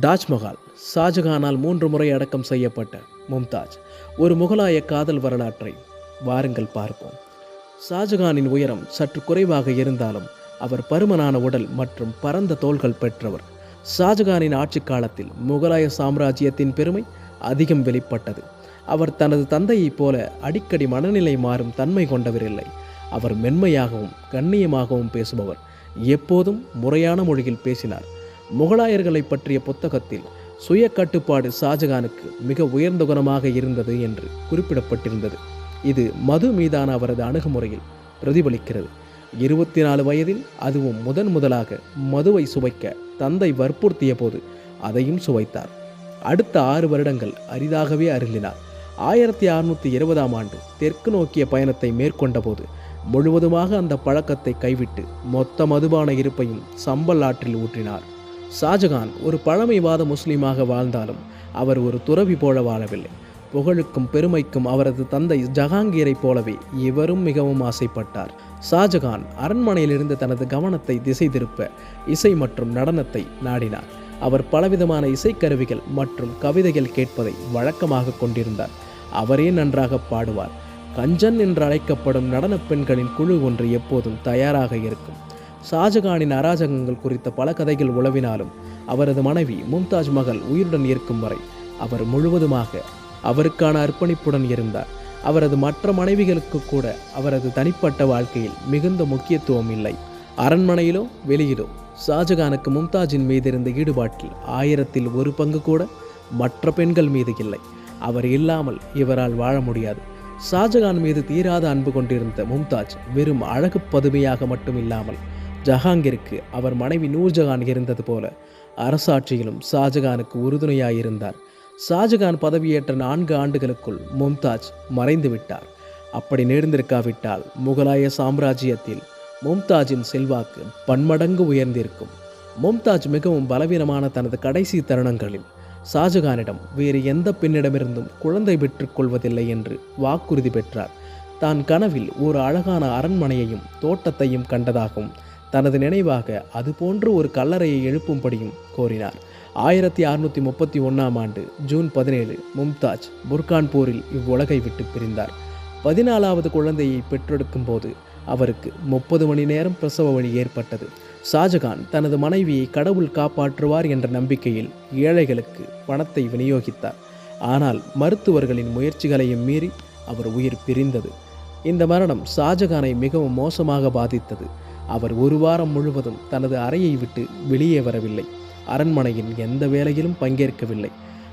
தாஜ்மஹால் ஷாஜகானால் மூன்று முறை அடக்கம் செய்யப்பட்ட மும்தாஜ் ஒரு முகலாய காதல் வரலாற்றை வாருங்கள் பார்ப்போம். ஷாஜகானின் உயரம் சற்று குறைவாக இருந்தாலும் அவர் பருமனான உடல் மற்றும் பரந்த தோள்கள் பெற்றவர். ஷாஜகானின் ஆட்சி காலத்தில் முகலாய சாம்ராஜ்யத்தின் பெருமை அதிகம் வெளிப்பட்டது. அவர் தனது தந்தையைப் போல அடிக்கடி மனநிலை மாறும் தன்மை கொண்டவரில்லை. அவர் மென்மையாகவும் கண்ணியமாகவும் பேசுபவர். எப்போதும் முறையான மொழியில் பேசினார். முகலாயர்களை பற்றிய புத்தகத்தில் சுய கட்டுப்பாடு ஷாஜகானுக்கு மிக உயர்ந்த குணமாக இருந்தது என்று குறிப்பிடப்பட்டிருந்தது. இது மது மீதான அவரது அணுகுமுறையில் பிரதிபலிக்கிறது. இருபத்தி நாலு வயதில் அதுவும் முதன் முதலாக மதுவை சுவைக்க தந்தை வற்புறுத்திய போது அதையும் சுவைத்தார். அடுத்த ஆறு வருடங்கள் அரிதாகவே அருந்தினார் ஆயிரத்தி அறுநூற்றி இருபதாம் ஆண்டு தெற்கு நோக்கிய பயணத்தை மேற்கொண்டபோது முழுவதுமாக அந்த பழக்கத்தை கைவிட்டு மொத்த மதுபான இருப்பையும் சம்பல் ஆற்றில் ஊற்றினார். ஷாஜகான் ஒரு பழமைவாத முஸ்லீமாக வாழ்ந்தாலும் அவர் ஒரு துறவி போல வாழவில்லை. புகழுக்கும் பெருமைக்கும் அவரது தந்தை ஜஹாங்கீரைப் போலவே இவரும் மிகவும் ஆசைப்பட்டார். ஷாஜகான் அரண்மனையிலிருந்து தனது கவனத்தை திசை திருப்ப இசை மற்றும் நடனத்தை நாடினார். அவர் பலவிதமான இசைக்கருவிகள் மற்றும் கவிதைகள் கேட்பதை வழக்கமாக கொண்டிருந்தார். அவரே நன்றாக பாடுவார். கஞ்சன் என்று அழைக்கப்படும் நடனப் பெண்களின் குழு ஒன்று எப்போதும் தயாராக இருக்கும். ஷாஜகானின் அராஜகங்கள் குறித்த பல கதைகள் உளவினாலும் அவரது மனைவி மும்தாஜ் மகள் உயிருடன் இருக்கும் வரை அவர் முழுவதுமாக அவருக்கான அர்ப்பணிப்புடன் இருந்தார். அவரது மற்ற மனைவிகளுக்கு கூட அவரது தனிப்பட்ட வாழ்க்கையில் மிகுந்த முக்கியத்துவம் இல்லை. அரண்மனையிலோ வெளியிலோ ஷாஜகானுக்கு மும்தாஜின் மீது இருந்த ஈடுபாட்டில் ஆயிரத்தில் ஒரு பங்கு கூட மற்ற பெண்கள் மீது இல்லை. அவர் இல்லாமல் இவரால் வாழ முடியாது. ஷாஜகான் மீது தீராத அன்பு கொண்டிருந்த மும்தாஜ் வெறும் அழகு பதுமையாக மட்டும் இல்லாமல் ஜஹாங்கிற்கு அவர் மனைவி நூர்ஜஹான் இருந்தது போல. அரசாட்சியிலும் ஷாஜகானுக்கு உறுதுணையாயிருந்தார். ஷாஜகான் பதவியேற்ற நான்கு ஆண்டுகளுக்குள் மும்தாஜ் மறைந்து விட்டார் அப்படி நேர்ந்திருக்காவிட்டால் முகலாய சாம்ராஜ்யத்தில் மும்தாஜின் செல்வாக்கு பன்மடங்கு உயர்ந்திருக்கும். மும்தாஜ் மிகவும் பலவீனமான தனது கடைசி தருணங்களில் ஷாஜகானிடம் வேறு எந்த பெண்ணிடமிருந்தும் குழந்தை பெற்றுக்கொள்வதில்லை என்று வாக்குறுதி பெற்றார். தான் கனவில் ஒரு அழகான அரண்மனையையும் தோட்டத்தையும் கண்டதாகவும் தனது நினைவாக அதுபோன்று ஒரு கல்லறையை எழுப்பும்படியும் கோரினார். ஆயிரத்தி அறுநூற்றி முப்பத்தி ஒன்றாம் ஆண்டு ஜூன் பதினேழு மும்தாஜ் புர்கான்பூரில் இவ்வுலகை விட்டு பிரிந்தார். பதினாலாவது குழந்தையை பெற்றெடுக்கும் போது அவருக்கு முப்பது மணி நேரம் பிரசவ வழி ஏற்பட்டது. ஷாஜகான் தனது மனைவியை கடவுள் காப்பாற்றுவார் என்ற நம்பிக்கையில் ஏழைகளுக்கு பணத்தை விநியோகித்தார். ஆனால் மருத்துவர்களின் முயற்சிகளையும் மீறி அவர் உயிர் பிரிந்தது. இந்த மரணம் ஷாஜகானை மிகவும் மோசமாக பாதித்தது. அவர் ஒரு வாரம் முழுவதும் தனது அறையை விட்டு வெளியே வரவில்லை. அரண்மனையின் எந்த வேலையிலும் பங்கேற்கவில்லை.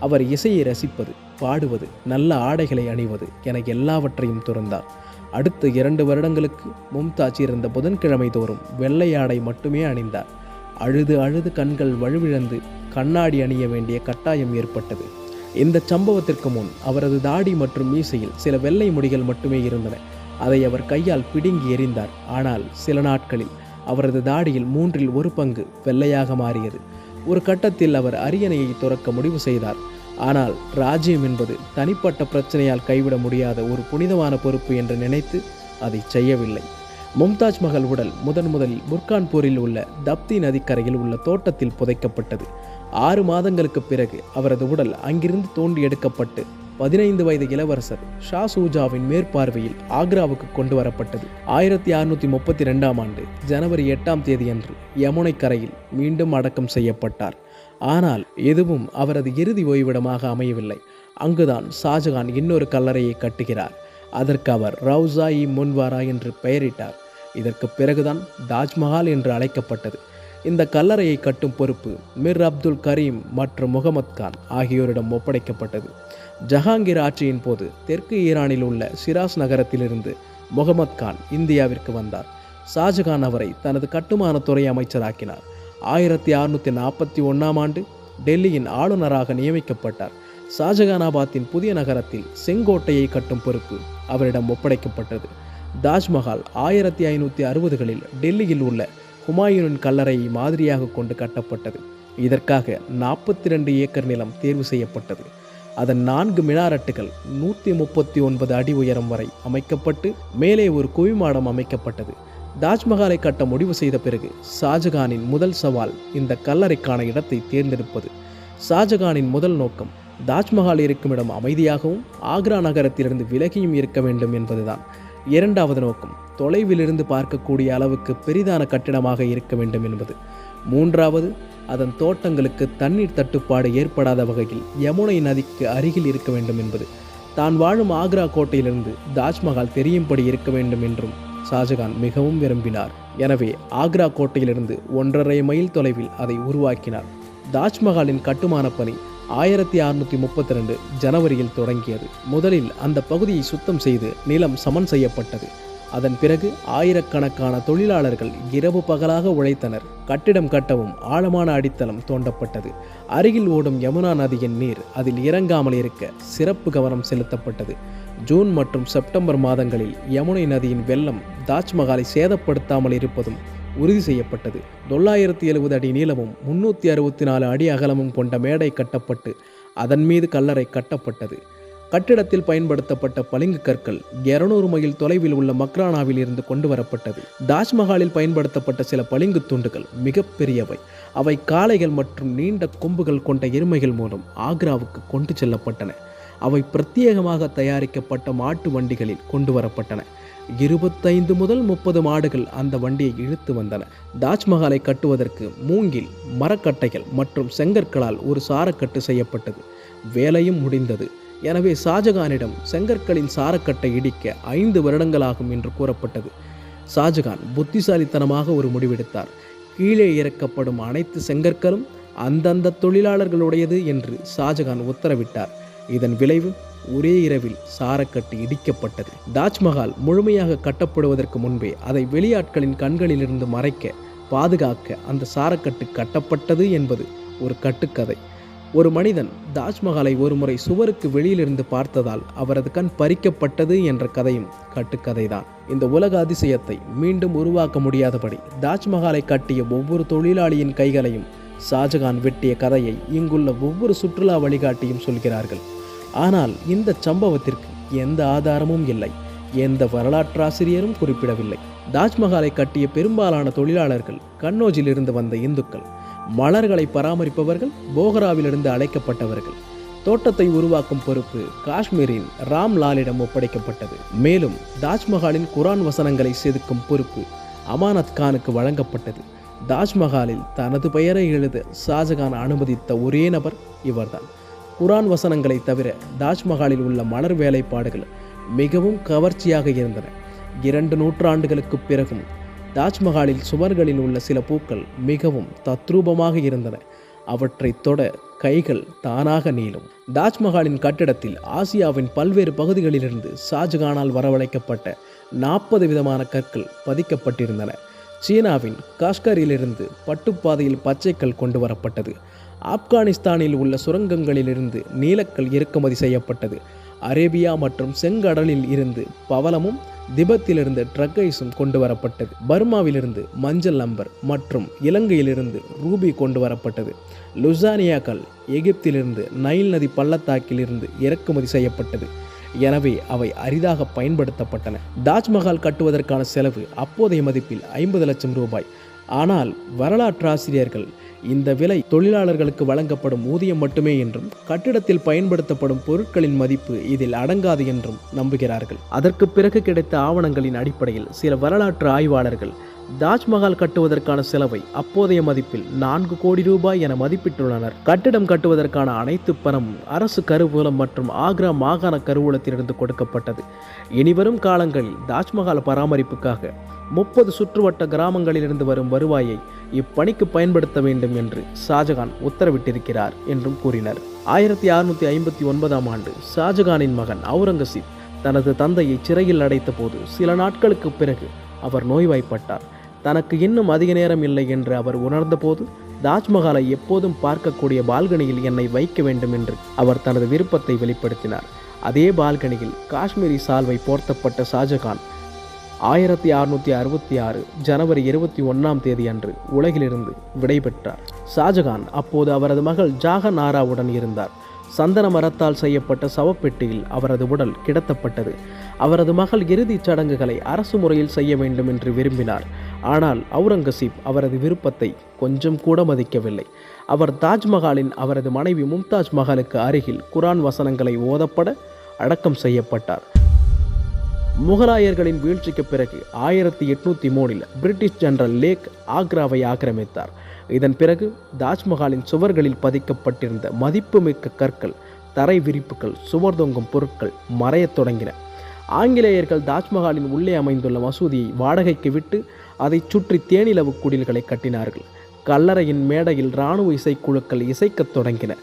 அவர் இசையை ரசிப்பது பாடுவது நல்ல ஆடைகளை அணிவது என எல்லாவற்றையும் துறந்தார். அடுத்த இரண்டு வருடங்களுக்கு மும்தாஜ் இருந்த புதன்கிழமை தோறும் வெள்ளை ஆடை மட்டுமே அணிந்தார். அழுது அழுது கண்கள் வலுவிழந்து கண்ணாடி அணிய வேண்டிய கட்டாயம் ஏற்பட்டது. இந்த சம்பவத்திற்கு முன் அவரது தாடி மற்றும் மீசையில் சில வெள்ளை முடிகள் மட்டுமே இருந்தன. அதை அவர் கையால் பிடுங்கி எறிந்தார். ஆனால் சில நாட்களில் அவரது தாடியில் மூன்றில் ஒரு பங்கு வெள்ளையாக மாறியது. ஒரு கட்டத்தில் அவர் அரியணையை துறக்க முடிவு செய்தார். ஆனால் ராஜ்யம் என்பது தனிப்பட்ட பிரச்சனையால் கைவிட முடியாத ஒரு புனிதமான பொறுப்பு என்று நினைத்து அதை செய்யவில்லை. மும்தாஜ் மகள் உடல் முதன் முதலில் புர்கான்பூரில் உள்ள தப்தி நதிக்கரையில் உள்ள தோட்டத்தில் புதைக்கப்பட்டது. ஆறு மாதங்களுக்கு பிறகு அவரது உடல் அங்கிருந்து தோண்டி எடுக்கப்பட்டு பதினைந்து வயது இளவரசர் ஷா சூஜாவின் மேற்பார்வையில் ஆக்ராவுக்கு கொண்டு வரப்பட்டது ஆயிரத்தி அறுநூற்றி முப்பத்தி ரெண்டாம் ஆண்டு ஜனவரி எட்டாம் தேதியன்று யமுனை கரையில் மீண்டும் அடக்கம் செய்யப்பட்டார். ஆனால் எதுவும் அவரது இறுதி ஓய்விடமாக அமையவில்லை. அங்குதான் ஷாஜகான் இன்னொரு கல்லறையை கட்டுகிறார். அதற்கு அவர் ரவுசா இ முன்வாரா என்று பெயரிட்டார். இதற்கு பிறகுதான் தாஜ்மஹால் என்று அழைக்கப்பட்டது. இந்த கல்லறையை கட்டும் பொறுப்பு மிர் அப்துல் கரீம் மற்றும் முகமது கான் ஆகியோரிடம் ஒப்படைக்கப்பட்டது. ஜஹாங்கீர் ஆட்சியின் போது தெற்கு ஈரானில் உள்ள சிராஸ் நகரத்திலிருந்து முகமது கான் இந்தியாவிற்கு வந்தார். ஷாஜகான் அவரை தனது கட்டுமானத்துறை அமைச்சராக்கினார். ஆயிரத்தி அறுநூற்றி நாற்பத்தி ஒன்றாம் ஆண்டு டெல்லியின் ஆளுநராக நியமிக்கப்பட்டார். ஷாஜகானாபாத்தின் புதிய நகரத்தில் செங்கோட்டையை கட்டும் பொறுப்பு அவரிடம் ஒப்படைக்கப்பட்டது. தாஜ்மஹால் ஆயிரத்தி ஐநூற்றி அறுபதுகளில் டெல்லியில் உள்ள ஹுமாயூனின் கல்லறையை மாதிரியாக கொண்டு கட்டப்பட்டது. இதற்காக நாற்பத்தி ரெண்டு ஏக்கர் நிலம் தேர்வு செய்யப்பட்டது. அதன் நான்கு மினாரட்டுகள் நூற்றி முப்பத்தி ஒன்பது அடி உயரம் வரை அமைக்கப்பட்டு மேலே ஒரு குவிமாடம் அமைக்கப்பட்டது. தாஜ்மஹாலை கட்ட முடிவு செய்த பிறகு ஷாஜகானின் முதல் சவால் இந்த கல்லறைக்கான இடத்தை தேர்ந்தெடுப்பது. ஷாஜகானின் முதல் நோக்கம் தாஜ்மஹால் இருக்கும் இடம் அமைதியாகவும் ஆக்ரா நகரத்திலிருந்து விலகியும் இருக்க வேண்டும் என்பதுதான். இரண்டாவது நோக்கம் தொலைவிலிருந்து பார்க்கக்கூடிய அளவுக்கு பெரிதான கட்டிடமாக இருக்க வேண்டும் என்பது. மூன்றாவது அதன் தோட்டங்களுக்கு தண்ணீர் தட்டுப்பாடு ஏற்படாத வகையில் யமுனை நதிக்கு அருகில் இருக்க வேண்டும் என்பது. தான் வாழும் ஆக்ரா கோட்டையிலிருந்து தாஜ்மஹால் தெரியும்படி இருக்க வேண்டும் என்றும் ஷாஜகான் மிகவும் விரும்பினார். எனவே ஆக்ரா கோட்டையிலிருந்து ஒன்றரை மைல் தொலைவில் அதை உருவாக்கினார். தாஜ்மஹாலின் கட்டுமான பணி ஆயிரத்தி அறுநூற்றி முப்பத்தி ரெண்டு ஜனவரியில் தொடங்கியது. முதலில் அந்த பகுதியை சுத்தம் செய்து நிலம் சமன் செய்யப்பட்டது. அதன் பிறகு ஆயிரக்கணக்கான தொழிலாளர்கள் இரவு பகலாக உழைத்தனர். கட்டிடம் கட்டவும் ஆழமான அடித்தளம் தோண்டப்பட்டது. அருகில் ஓடும் யமுனா நதியின் நீர் அதில் இறங்காமல் இருக்க சிறப்பு கவனம் செலுத்தப்பட்டது. ஜூன் மற்றும் செப்டம்பர் மாதங்களில் யமுனை நதியின் வெள்ளம் தாஜ்மஹாலை சேதப்படுத்தாமல் இருப்பதும் உறுதி செய்யப்பட்டது. தொள்ளாயிரத்தி எழுபது அடி நீளமும் முன்னூற்றி அறுபத்தி நாலு அடி அகலமும் கொண்ட மேடை கட்டப்பட்டு அதன் மீது கல்லறை கட்டப்பட்டது. கட்டிடத்தில் பயன்படுத்தப்பட்ட பளிங்கு கற்கள் இருநூறு மைல் தொலைவில் உள்ள மக்ரானாவில் இருந்து கொண்டு வரப்பட்டது. தாஜ்மஹாலில் பயன்படுத்தப்பட்ட சில பளிங்கு துண்டுகள் மிகப்பெரியவை. அவை காளைகள் மற்றும் நீண்ட கொம்புகள் கொண்ட எருமைகள் மூலம் ஆக்ராவுக்கு கொண்டு செல்லப்பட்டன. அவை பிரத்யேகமாக தயாரிக்கப்பட்ட மாட்டு வண்டிகளில் கொண்டு வரப்பட்டன. இருபத்தைந்து முதல் முப்பது மாடுகள் அந்த வண்டியை இழுத்து வந்தன. தாஜ்மஹாலை கட்டுவதற்கு மூங்கில் மரக்கட்டைகள் மற்றும் செங்கற்களால் ஒரு சாரக்கட்டு செய்யப்பட்டது. வேலையும் முடிந்தது. எனவே ஷாஜகானிடம் செங்கற்களின் சாரக்கட்டை இடிக்க ஐந்து வருடங்களாகும் என்று கூறப்பட்டது. ஷாஜகான் புத்திசாலித்தனமாக ஒரு முடிவெடுத்தார். கீழே இறக்கப்படும் அனைத்து செங்கற்களும் அந்தந்த தொழிலாளர்களுடையது என்று ஷாஜகான் உத்தரவிட்டார். இதன் விளைவு ஒரே இரவில் சாரக்கட்டு இடிக்கப்பட்டது. தாஜ்மஹால் முழுமையாக கட்டப்படுவதற்கு முன்பே அதை வெளியாட்களின் கண்களிலிருந்து மறைக்க பாதுகாக்க அந்த சாரக்கட்டு கட்டப்பட்டது என்பது ஒரு கட்டுக்கதை. ஒரு மனிதன் தாஜ்மஹாலை ஒருமுறை சுவருக்கு வெளியிலிருந்து பார்த்ததால் அவரது கண் பறிக்கப்பட்டது என்ற கதையும் கட்டுக்கதைதான். இந்த உலக அதிசயத்தை மீண்டும் உருவாக்க முடியாதபடி தாஜ்மஹாலை கட்டிய ஒவ்வொரு தொழிலாளியின் கைகளையும் ஷாஜகான் வெட்டிய கதையை இங்குள்ள ஒவ்வொரு சுற்றுலா வழிகாட்டியும் சொல்கிறார்கள். ஆனால் இந்த சம்பவத்திற்கு எந்த ஆதாரமும் இல்லை. எந்த வரலாற்றாசிரியரும் குறிப்பிடவில்லை. தாஜ்மஹாலை கட்டிய பெரும்பாலான தொழிலாளர்கள் கன்னோஜிலிருந்து வந்த இந்துக்கள் மலர்களை பராமரிப்பவர்கள் போகராவிலிருந்து அழைக்கப்பட்டவர்கள். தோட்டத்தை உருவாக்கும் பொறுப்பு காஷ்மீரின் ராம்லாலிடம் ஒப்படைக்கப்பட்டது. மேலும் தாஜ்மஹாலின் குரான் வசனங்களை செதுக்கும் பொறுப்பு அமானத் கானுக்கு வழங்கப்பட்டது. தாஜ்மஹாலில் தனது பெயரை எழுத ஷாஜகான் அனுமதித்த ஒரே நபர் இவர்தான். குரான் வசனங்களை தவிர தாஜ்மஹாலில் உள்ள மலர் வேலைப்பாடுகள் மிகவும் கவர்ச்சியாக இருந்தன. இரண்டு நூற்றாண்டுகளுக்கு பிறகும் தாஜ்மஹாலில் சுவர்களில் உள்ள சில பூக்கள் மிகவும் தத்ரூபமாக இருந்தன. அவற்றை தொட கைகள் தானாக நீளும். தாஜ்மஹாலின் கட்டிடத்தில் ஆசியாவின் பல்வேறு பகுதிகளிலிருந்து ஷாஜகானால் வரவழைக்கப்பட்ட நாற்பது விதமான கற்கள் பதிக்கப்பட்டிருந்தன. சீனாவின் காஷ்கரிலிருந்து பட்டுப்பாதையில் பச்சைக்கல் கொண்டு வரப்பட்டது ஆப்கானிஸ்தானில் உள்ள சுரங்கங்களிலிருந்து நீலக்கல் இறக்குமதி செய்யப்பட்டது. அரேபியா மற்றும் செங்கடலில் இருந்து பவளமும் திபெத்திலிருந்து ட்ரக்கைஸும் கொண்டு வரப்பட்டது பர்மாவிலிருந்து மஞ்சள் நம்பர் மற்றும் இலங்கையிலிருந்து ரூபி கொண்டு வரப்பட்டது லுசானியாக்கள் எகிப்திலிருந்து நைல் நதி பள்ளத்தாக்கிலிருந்து இறக்குமதி செய்யப்பட்டது. எனவே அவை அரிதாக பயன்படுத்தப்பட்டன. தாஜ்மஹால் கட்டுவதற்கான செலவு அப்போதைய மதிப்பில் ஐம்பது லட்சம் ரூபாய். ஆனால் வரலாற்றாசிரியர்கள் இந்த விலை தொழிலாளர்களுக்கு வழங்கப்படும் ஊதியம் மட்டுமே என்றும் கட்டிடத்தில் பயன்படுத்தப்படும் பொருட்களின் மதிப்பு இதில் அடங்காது என்றும் நம்புகிறார்கள். அதற்கு பிறகு கிடைத்த ஆவணங்களின் அடிப்படையில் சில வரலாற்று ஆய்வாளர்கள் தாஜ்மஹால் கட்டுவதற்கான செலவை அப்போதைய மதிப்பில் நான்கு கோடி ரூபாய் என மதிப்பிட்டுள்ளனர். கட்டிடம் கட்டுவதற்கான அனைத்து பணமும் அரசு கருவூலம் மற்றும் ஆக்ரா மாகாண கருவூலத்திலிருந்து கொடுக்கப்பட்டது. இனிவரும் காலங்களில் தாஜ்மஹால் பராமரிப்புக்காக முப்பது சுற்றுவட்ட கிராமங்களிலிருந்து வரும் வருவாயை இப்பணிக்கு பயன்படுத்த வேண்டும் என்று ஷாஜகான் உத்தரவிட்டிருக்கிறார் என்றும் கூறினர். ஆயிரத்தி அறுநூத்தி ஐம்பத்தி ஒன்பதாம் ஆண்டு ஷாஜகானின் மகன் அவுரங்கசீப் தனது தந்தையை சிறையில் அடைத்த போது சில நாட்களுக்கு பிறகு அவர் நோய்வாய்ப்பட்டார். தனக்கு இன்னும் அதிக நேரம் இல்லை என்று அவர் உணர்ந்தபோது தாஜ்மஹாலை எப்போதும் பார்க்கக்கூடிய பால்கனியில் என்னை வைக்க வேண்டும் என்று அவர் தனது விருப்பத்தை வெளிப்படுத்தினார். அதே பால்கனியில் காஷ்மீரி சால்வை போர்த்தப்பட்ட ஷாஜகான் ஆயிரத்தி அறுநூத்தி அறுபத்தி ஆறு ஜனவரி இருபத்தி ஒன்றாம் தேதி அன்று உலகிலிருந்து விடைபெற்றார். ஷாஜகான் அப்போது அவரது மகள் ஜாகன் ஆராவுடன் இருந்தார். சந்தன மரத்தால் செய்யப்பட்ட சவப்பெட்டியில் அவரது உடல் கிடத்தப்பட்டது. அவரது மகள் இறுதிச் சடங்குகளை அரசு முறையில் செய்ய வேண்டும் என்று விரும்பினார். ஆனால் அவுரங்கசீப் அவரது விருப்பத்தை கொஞ்சம் கூட மதிக்கவில்லை. அவர் தாஜ்மஹாலின் அவரது மனைவி மும்தாஜ் மஹாலுக்கு அருகில் குரான் வசனங்களை ஓதப்பட அடக்கம் செய்யப்பட்டார். முகலாயர்களின் வீழ்ச்சிக்கு பிறகு ஆயிரத்தி எட்நூத்தி மூணில் பிரிட்டிஷ் ஜெனரல் லேக் ஆக்ராவை ஆக்கிரமித்தார். இதன் பிறகு தாஜ்மஹாலின் சுவர்களில் பதிக்கப்பட்டிருந்த மதிப்புமிக்க கற்கள் தரை விரிப்புகள் சுவர் தொங்கும் பொருட்கள் மறையத் தொடங்கின. ஆங்கிலேயர்கள் தாஜ்மஹாலின் உள்ளே அமைந்துள்ள மசூதியை வாடகைக்கு விட்டு அதைச் சுற்றி தேனிலவு குடில்களை கட்டினார்கள். கல்லறையின் மேடையில் இராணுவ இசைக்குழுக்கள் இசைக்கத் தொடங்கின.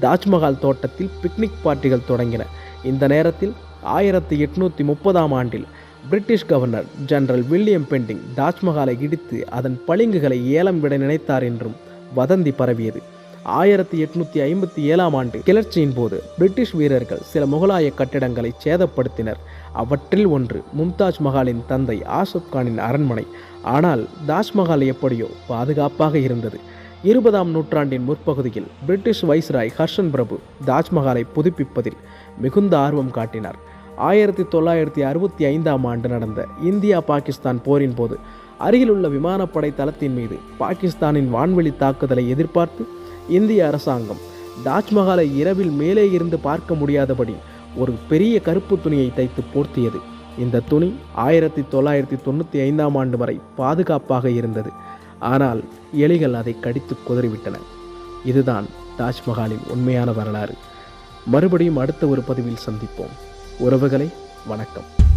தாஜ்மஹால் தோட்டத்தில் பிக்னிக் பார்ட்டிகள் தொடங்கின. இந்த நேரத்தில் ஆயிரத்தி எட்நூற்றி முப்பதாம் ஆண்டில் British governor general William Bentinck தாஜ்மஹாலை இடித்து அதன் பளிங்குகளை ஏலம் விட நினைத்தார் என்றும் வதந்தி பரவியது. ஆயிரத்தி எட்நூத்தி ஐம்பத்தி ஏழாம் ஆண்டு கிளர்ச்சியின் போது பிரிட்டிஷ் வீரர்கள் சில முகலாய கட்டிடங்களை சேதப்படுத்தினர். அவற்றில் ஒன்று மும்தாஜ் மஹாலின் தந்தை ஆசப் கானின் அரண்மனை. ஆனால் தாஜ்மஹால் எப்படியோ பாதுகாப்பாக இருந்தது. இருபதாம் நூற்றாண்டின் முற்பகுதியில் பிரிட்டிஷ் வைஸ்ராய் ஹர்ஷன் பிரபு தாஜ்மஹாலை புதுப்பிப்பதில் மிகுந்த ஆர்வம் காட்டினார். ஆயிரத்தி தொள்ளாயிரத்தி அறுபத்தி ஐந்தாம் ஆண்டு நடந்த இந்தியா பாகிஸ்தான் போரின் போது அருகிலுள்ள விமானப்படை தளத்தின் மீது பாகிஸ்தானின் வான்வெளி தாக்குதலை எதிர்பார்த்து இந்திய அரசாங்கம் தாஜ்மஹாலை இரவில் மேலே இருந்து பார்க்க முடியாதபடி ஒரு பெரிய கருப்பு துணியை தைத்து போர்த்தியது. இந்த துணி ஆயிரத்தி தொள்ளாயிரத்தி தொண்ணூற்றி ஐந்தாம் ஆண்டு வரை பாதுகாப்பாக இருந்தது. ஆனால் எலிகள் அதை கடித்து குதறிவிட்டன. இதுதான் தாஜ்மஹாலின் உண்மையான வரலாறு. மறுபடியும் அடுத்த ஒரு பதிவில் சந்திப்போம். உறவுகளை வணக்கம்.